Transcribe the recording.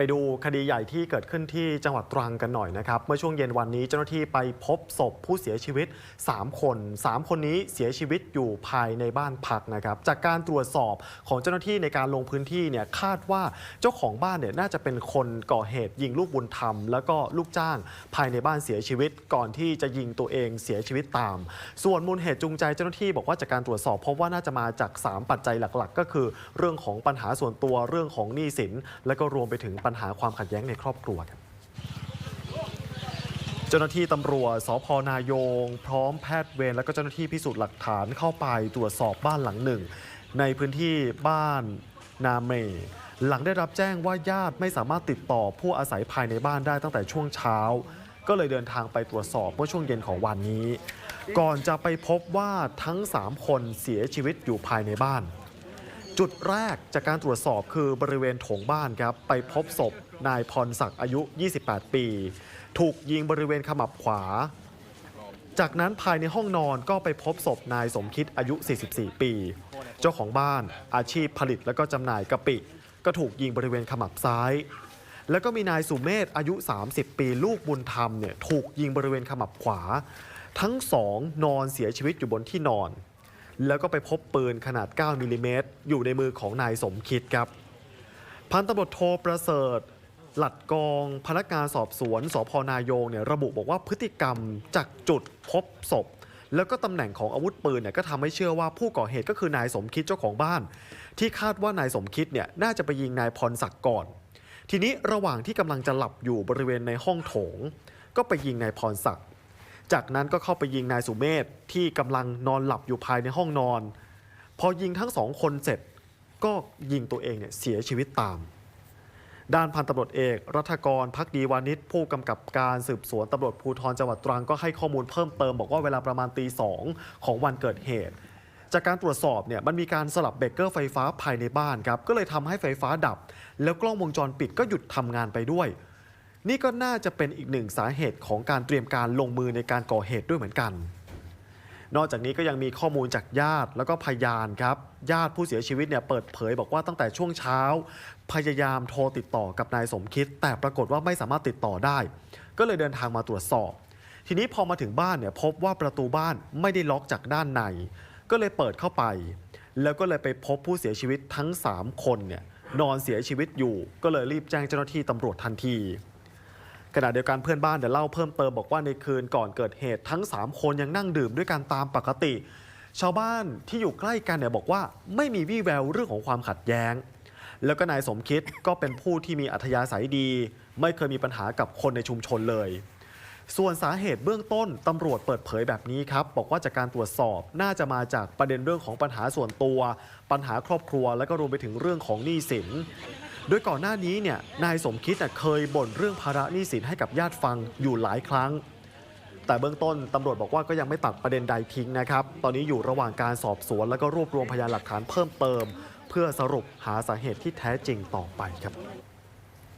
ไปดูคดีใหญ่ที่เกิดขึ้นที่จังหวัดตรังกันหน่อยนะครับ เมื่อช่วงเย็นวันนี้เจ้าหน้าที่ไปพบศพผู้เสียชีวิต 3 คน 3 คนนี้เสียชีวิตอยู่ภายในบ้านพักนะครับ จากการตรวจสอบของเจ้าหน้าที่ในการลงพื้นที่เนี่ยคาดว่าเจ้าของบ้านเนี่ยน่าจะเป็นคนก่อเหตุยิงลูกบุญธรรม แล้วก็ลูกจ้างภายในบ้านเสียชีวิต ก่อนที่จะยิงตัวเองเสียชีวิตตาม ส่วนมูลเหตุจูงใจเจ้าหน้าที่บอกว่าจากการตรวจสอบพบว่าน่าจะมาจาก 3 ปัจจัยหลัก ๆ ก็คือ เรื่องของปัญหาส่วนตัวเรื่องของหนี้สิน และก็รวมไปถึงปัญหาความขัดแย้งในครอบครัวครับเจ้าหน้าที่ตำรวจสพนายง พร้อมแพทย์เวรและก็เจ้าหน้าที่พิสูจน์หลักฐานเข้าไปตรวจสอบบ้านหลังหนึ่ง ในพื้นที่บ้านนาเม หลังได้รับแจ้งว่าญาติไม่สามารถติดต่อผู้อาศัยภายในบ้านได้ตั้งแต่ช่วงเช้า ก็เลยเดินทางไปตรวจสอบเมื่อช่วงเย็นของวันนี้ ก่อนจะไปพบว่าทั้ง 3 คนเสียชีวิตอยู่ภายในบ้าน จุดแรกจากการตรวจสอบคือบริเวณโถงบ้านครับ ไปพบศพนายพรศักดิ์อายุ 28 ปี ถูกยิงบริเวณขมับขวา จากนั้นภายในห้องนอนก็ไปพบศพนายสมคิดอายุ 44 ปี เจ้าของบ้านอาชีพผลิตและก็จำหน่ายกะปิ ก็ถูกยิงบริเวณขมับซ้าย แล้วก็มีนายสุเมธอายุ 30 ปีลูกบุญธรรมเนี่ยถูกยิงบริเวณขมับขวา ทั้งสองนอนเสียชีวิตอยู่บนที่นอน แล้วก็ไปพบปืนขนาด 9มิลลิเมตรอยู่ในมือของนายสมคิดครับ พันตำรวจโทประเสริฐ หลัดกอง พนักงานสอบสวนสพนายงเนี่ยระบุบอกว่าพฤติกรรมจากจุดพบศพแล้วก็ตำแหน่งของอาวุธปืนเนี่ยก็ทำให้เชื่อว่าผู้ก่อเหตุก็คือนายสมคิดเจ้าของบ้าน ที่คาดว่านายสมคิดเนี่ยน่าจะไปยิงนายพรศักดิ์ก่อน ทีนี้ระหว่างที่กำลังจะหลับอยู่บริเวณในห้องโถง ก็ไปยิงนายพรศักดิ์ จากนั้นก็เข้าไปยิงนายสุเมธที่กำลังนอนหลับอยู่ภายในห้องนอน พอยิงทั้งสองคนเสร็จ ก็ยิงตัวเองเนี่ยเสียชีวิตตาม ด้านพันตำรวจเอก รัฐกรพักดีวานิชผู้กำกับการสืบสวนตำรวจภูธรจังหวัดตรังก็ให้ข้อมูลเพิ่มเติมบอกว่าเวลาประมาณตีสองของวันเกิดเหตุ จากการตรวจสอบเนี่ยมันมีการสลับเบรกเกอร์ไฟฟ้าภายในบ้านครับก็เลยทำให้ไฟฟ้าดับ แล้วกล้องวงจรปิดก็หยุดทำงานไปด้วย นี่ก็น่าจะเป็นอีกหนึ่งสาเหตุของการเตรียมการลงมือในการก่อเหตุด้วยเหมือนกัน นอกจากนี้ก็ยังมีข้อมูลจากญาติแล้วก็พยานครับ ญาติผู้เสียชีวิตเนี่ยเปิดเผยบอกว่าตั้งแต่ช่วงเช้า พยายามโทรติดต่อกับนายสมคิด แต่ปรากฏว่าไม่สามารถติดต่อได้ ก็เลยเดินทางมาตรวจสอบ ทีนี้พอมาถึงบ้านเนี่ยพบว่าประตูบ้านไม่ได้ล็อกจากด้านใน ก็เลยเปิดเข้าไป แล้วก็เลยไปพบผู้เสียชีวิตทั้ง 3 คนเนี่ยนอนเสียชีวิตอยู่ ก็เลยรีบแจ้งเจ้าหน้าที่ตำรวจทันที ขณะเดียวกันเพื่อนบ้านเดี๋ยวเล่าเพิ่มเติมบอกว่าในคืนก่อนเกิดเหตุทั้ง 3 คนยังนั่งดื่มด้วยกันตามปกติ ชาวบ้านที่อยู่ใกล้กันเนี่ยบอกว่าไม่มีวี่แววเรื่องของความขัดแย้ง แล้วก็นายสมคิดก็เป็นผู้ที่มีอัธยาศัยดี ไม่เคยมีปัญหากับคนในชุมชนเลย ส่วนสาเหตุเบื้องต้นตำรวจเปิดเผยแบบนี้ครับ บอกว่าจากการตรวจสอบน่าจะมาจากประเด็นเรื่องของปัญหาส่วนตัว ปัญหาครอบครัว และก็รวมไปถึงเรื่องของหนี้สินโดยก่อนหน้านี้เนี่ยนายสมคิดเคยบ่นเรื่องภาระหนี้สินให้กับญาติฟังอยู่หลายครั้ง แต่เบื้องต้นตำรวจบอกว่าก็ยังไม่ตัดประเด็นใดทิ้งนะครับ ตอนนี้อยู่ระหว่างการสอบสวน และก็รวบรวมพยานหลักฐานเพิ่มเติม เพื่อสรุปหาสาเหตุที่แท้จริงต่อไปครับ